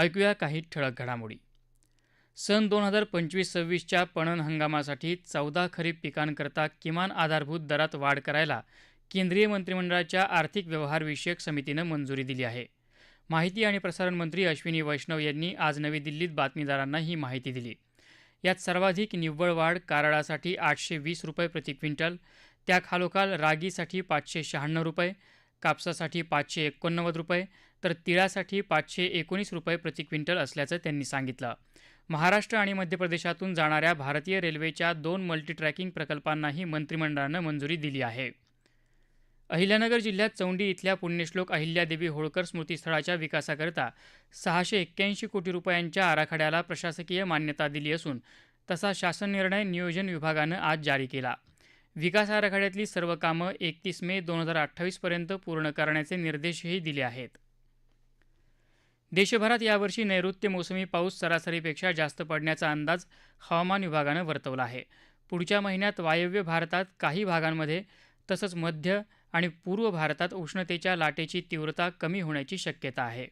ऐकूया काही ठळक घडामोडी. सन दोन हजार पंचवीस सव्वीसच्या पणन हंगामासाठी चौदा खरीप पिकांकरता किमान आधारभूत दरात वाढ करायला केंद्रीय मंत्रिमंडळाच्या आर्थिक व्यवहारविषयक समितीनं मंजुरी दिली आहे. माहिती आणि प्रसारण मंत्री अश्विनी वैष्णव यांनी आज नवी दिल्लीत बातमीदारांना ही माहिती दिली. यात सर्वाधिक निव्वळ वाढ कारळासाठी आठशे वीस रुपये प्रति क्विंटल त्याखालोखाल रागीसाठी पाचशे शहाण्णव रुपये कापसासाठी पाचशे एकोणनव्वद रुपये तर तिळासाठी पाचशे एकोणीस रुपये प्रति क्विंटल असल्याचं त्यांनी सांगितलं. महाराष्ट्र आणि मध्य प्रदेशातून जाणाऱ्या भारतीय रेल्वेच्या दोन मल्टीट्रॅकिंग प्रकल्पांनाही मंत्रिमंडळानं मंजुरी दिली आहे. अहिल्यानगर जिल्ह्यात चौंडी इथल्या पुण्यश्लोक अहिल्यादेवी होळकर स्मृतीस्थळाच्या विकासाकरता सहाशे एक्क्याऐंशी कोटी रुपयांच्या आराखड्याला प्रशासकीय मान्यता दिली असून तसा शासन निर्णय नियोजन विभागानं आज जारी केला. विकास आराखड्यातली सर्व कामं एकतीस मे दोन हजार अठ्ठावीसपर्यंत पूर्ण करण्याचे निर्देशही दिले आहेत. देशभरात यावर्षी नैऋत्य मोसमी पाऊस सरासरीपेक्षा जास्त पडण्याचा अंदाज हवामान विभागानं वर्तवला आहे. पुढच्या महिन्यात वायव्य भारतात काही भागांमध्ये तसंच मध्य आणि पूर्व भारतात उष्णतेच्या लाटेची तीव्रता कमी होण्याची शक्यता आहे.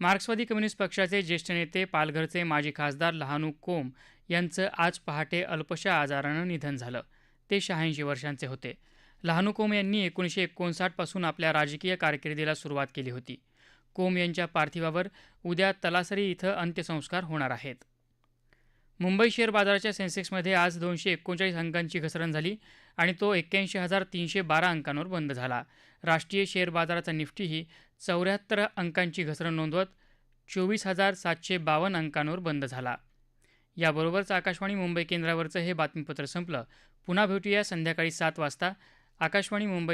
मार्क्सवादी कम्युनिस्ट पक्षाचे ज्येष्ठ नेते पालघरचे माजी खासदार लहानू कोम यांचं आज पहाटे अल्पशा आजारानं निधन झालं. ते शहाऐंशी वर्षांचे होते. लहानू कोम यांनी एकोणीसशे एकोणसाठपासून आपल्या राजकीय कारकिर्दीला सुरुवात केली होती. कोम यांच्या पार्थिवावर उद्या तलासरी इथं अंत्यसंस्कार होणार आहेत. मुंबई शेअर बाजाराच्या सेन्सेक्समध्ये आज दोनशे एकोणचाळीस अंकांची घसरण झाली आणि तो एक्क्याऐंशी हजार तीनशे बारा अंकांवर बंद झाला. राष्ट्रीय शेअर बाजाराचा निफ्टीही चौऱ्याहत्तर अंकांची घसरण नोंदवत चोवीस हजार सातशे बावन्न अंकांवर बंद झाला. याबरोबरच आकाशवाणी मुंबई केंद्रावरचं हे बातमीपत्र संपलं. पुन्हा भेटूया संध्याकाळी सात वाजता. आकाशवाणी मुंबई